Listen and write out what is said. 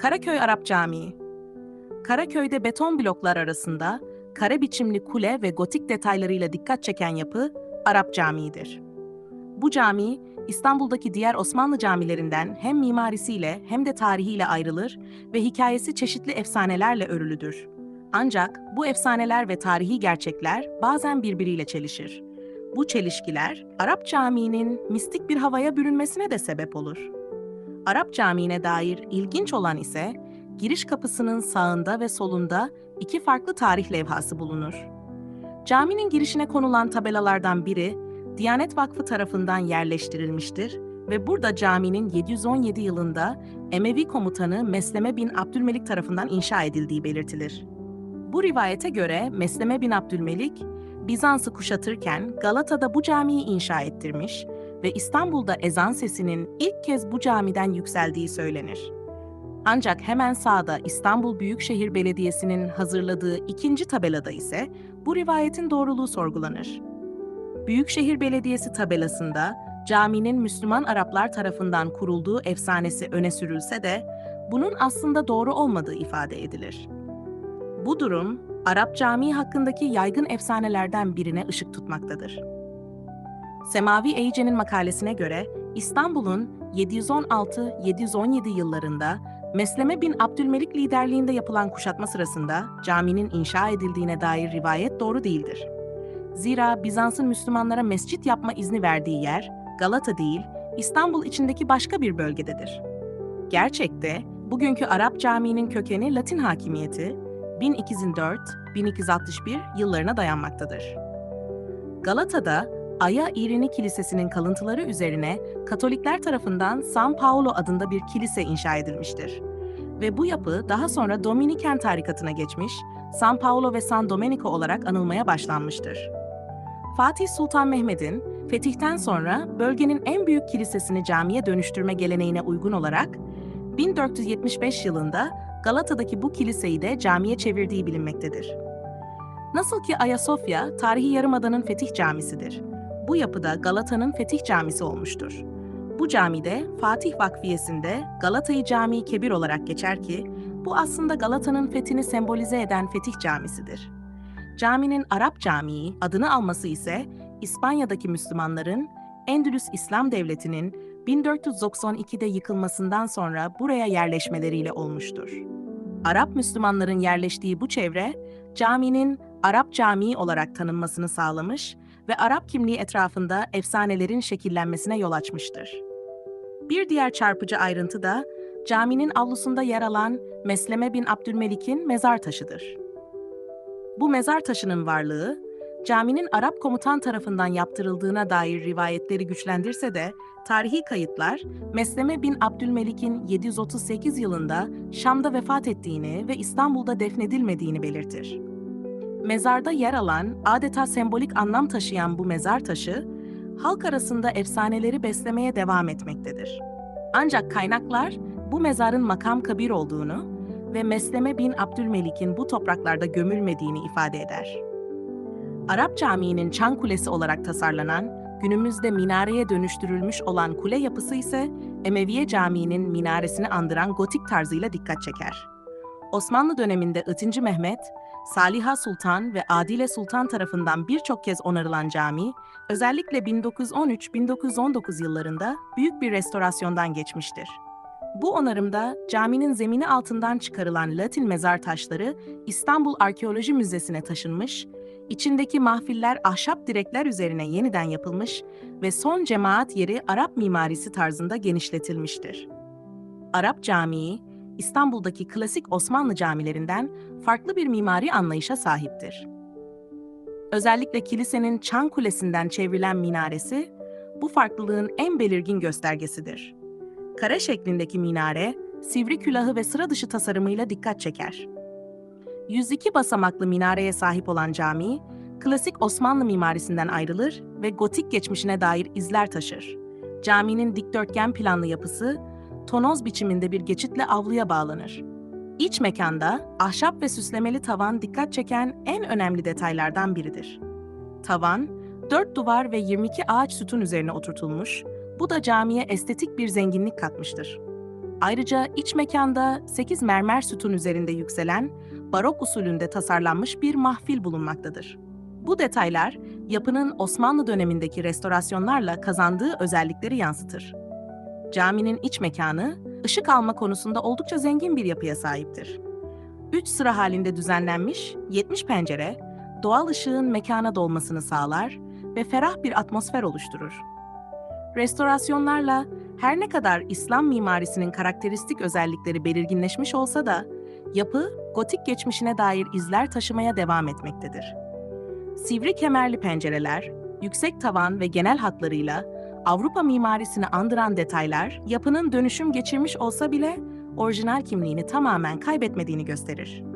Karaköy Arap Camii Karaköy'de beton bloklar arasında kare biçimli kule ve gotik detaylarıyla dikkat çeken yapı Arap Camii'dir. Bu cami İstanbul'daki diğer Osmanlı camilerinden hem mimarisiyle hem de tarihiyle ayrılır ve hikayesi çeşitli efsanelerle örülüdür. Ancak bu efsaneler ve tarihi gerçekler bazen birbiriyle çelişir. Bu çelişkiler Arap Camii'nin mistik bir havaya bürünmesine de sebep olur. Arap Camii'ne dair ilginç olan ise giriş kapısının sağında ve solunda iki farklı tarih levhası bulunur. Caminin girişine konulan tabelalardan biri Diyanet Vakfı tarafından yerleştirilmiştir ve burada caminin 717 yılında Emevi komutanı Mesleme bin Abdülmelik tarafından inşa edildiği belirtilir. Bu rivayete göre Mesleme bin Abdülmelik, Bizans'ı kuşatırken Galata'da bu camiyi inşa ettirmiş ve İstanbul'da ezan sesinin ilk kez bu camiden yükseldiği söylenir. Ancak hemen sağda İstanbul Büyükşehir Belediyesi'nin hazırladığı ikinci tabelada ise bu rivayetin doğruluğu sorgulanır. Büyükşehir Belediyesi tabelasında caminin Müslüman Araplar tarafından kurulduğu efsanesi öne sürülse de bunun aslında doğru olmadığı ifade edilir. Bu durum Arap Camii hakkındaki yaygın efsanelerden birine ışık tutmaktadır. Semavi Eyce'nin makalesine göre İstanbul'un 716-717 yıllarında Mesleme bin Abdülmelik liderliğinde yapılan kuşatma sırasında caminin inşa edildiğine dair rivayet doğru değildir. Zira Bizans'ın Müslümanlara mescit yapma izni verdiği yer Galata değil, İstanbul içindeki başka bir bölgededir. Gerçekte bugünkü Arap Camii'nin kökeni Latin hakimiyeti 1204-1261 yıllarına dayanmaktadır. Galata'da Aya İrini Kilisesi'nin kalıntıları üzerine Katolikler tarafından San Paolo adında bir kilise inşa edilmiştir. Ve bu yapı daha sonra Dominiken tarikatına geçmiş, San Paolo ve San Domenico olarak anılmaya başlanmıştır. Fatih Sultan Mehmet'in fetihten sonra bölgenin en büyük kilisesini camiye dönüştürme geleneğine uygun olarak 1475 yılında Galata'daki bu kiliseyi de camiye çevirdiği bilinmektedir. Nasıl ki Ayasofya, tarihi yarımadanın fetih camisidir. Bu yapıda Galata'nın fetih camisi olmuştur. Bu camide Fatih Vakfiyesi'nde Galata'yı Camii Kebir olarak geçer ki, bu aslında Galata'nın fethini sembolize eden fetih camisidir. Caminin Arap Camii adını alması ise İspanya'daki Müslümanların Endülüs İslam Devleti'nin 1492'de yıkılmasından sonra buraya yerleşmeleriyle olmuştur. Arap Müslümanların yerleştiği bu çevre, caminin Arap Camii olarak tanınmasını sağlamış ve Arap kimliği etrafında efsanelerin şekillenmesine yol açmıştır. Bir diğer çarpıcı ayrıntı da caminin avlusunda yer alan Mesleme bin Abdülmelik'in mezar taşıdır. Bu mezar taşının varlığı, caminin Arap komutan tarafından yaptırıldığına dair rivayetleri güçlendirse de tarihi kayıtlar Mesleme bin Abdülmelik'in 738 yılında Şam'da vefat ettiğini ve İstanbul'da defnedilmediğini belirtir. Mezarda yer alan, adeta sembolik anlam taşıyan bu mezar taşı, halk arasında efsaneleri beslemeye devam etmektedir. Ancak kaynaklar bu mezarın makam kabir olduğunu ve Mesleme bin Abdülmelik'in bu topraklarda gömülmediğini ifade eder. Arap Camii'nin çan kulesi olarak tasarlanan, günümüzde minareye dönüştürülmüş olan kule yapısı ise Emeviye Camii'nin minaresini andıran gotik tarzıyla dikkat çeker. Osmanlı döneminde I. Mehmet, Saliha Sultan ve Adile Sultan tarafından birçok kez onarılan cami, özellikle 1913-1919 yıllarında büyük bir restorasyondan geçmiştir. Bu onarımda caminin zemini altından çıkarılan Latin mezar taşları İstanbul Arkeoloji Müzesi'ne taşınmış, içindeki mahfiller ahşap direkler üzerine yeniden yapılmış ve son cemaat yeri Arap mimarisi tarzında genişletilmiştir. Arap Camii, İstanbul'daki klasik Osmanlı camilerinden farklı bir mimari anlayışa sahiptir. Özellikle kilisenin çan kulesinden çevrilen minaresi, bu farklılığın en belirgin göstergesidir. Kare şeklindeki minare, sivri külahı ve sıra dışı tasarımıyla dikkat çeker. 102 basamaklı minareye sahip olan cami, klasik Osmanlı mimarisinden ayrılır ve gotik geçmişine dair izler taşır. Caminin dikdörtgen planlı yapısı, tonoz biçiminde bir geçitle avluya bağlanır. İç mekanda ahşap ve süslemeli tavan dikkat çeken en önemli detaylardan biridir. Tavan, dört duvar ve 22 ağaç sütun üzerine oturtulmuş, bu da camiye estetik bir zenginlik katmıştır. Ayrıca iç mekanda 8 mermer sütun üzerinde yükselen, barok usulünde tasarlanmış bir mahfil bulunmaktadır. Bu detaylar, yapının Osmanlı dönemindeki restorasyonlarla kazandığı özellikleri yansıtır. Caminin iç mekanı, ışık alma konusunda oldukça zengin bir yapıya sahiptir. Üç sıra halinde düzenlenmiş 70 pencere, doğal ışığın mekana dolmasını sağlar ve ferah bir atmosfer oluşturur. Restorasyonlarla her ne kadar İslam mimarisinin karakteristik özellikleri belirginleşmiş olsa da, yapı gotik geçmişine dair izler taşımaya devam etmektedir. Sivri kemerli pencereler, yüksek tavan ve genel hatlarıyla Avrupa mimarisini andıran detaylar, yapının dönüşüm geçirmiş olsa bile orijinal kimliğini tamamen kaybetmediğini gösterir.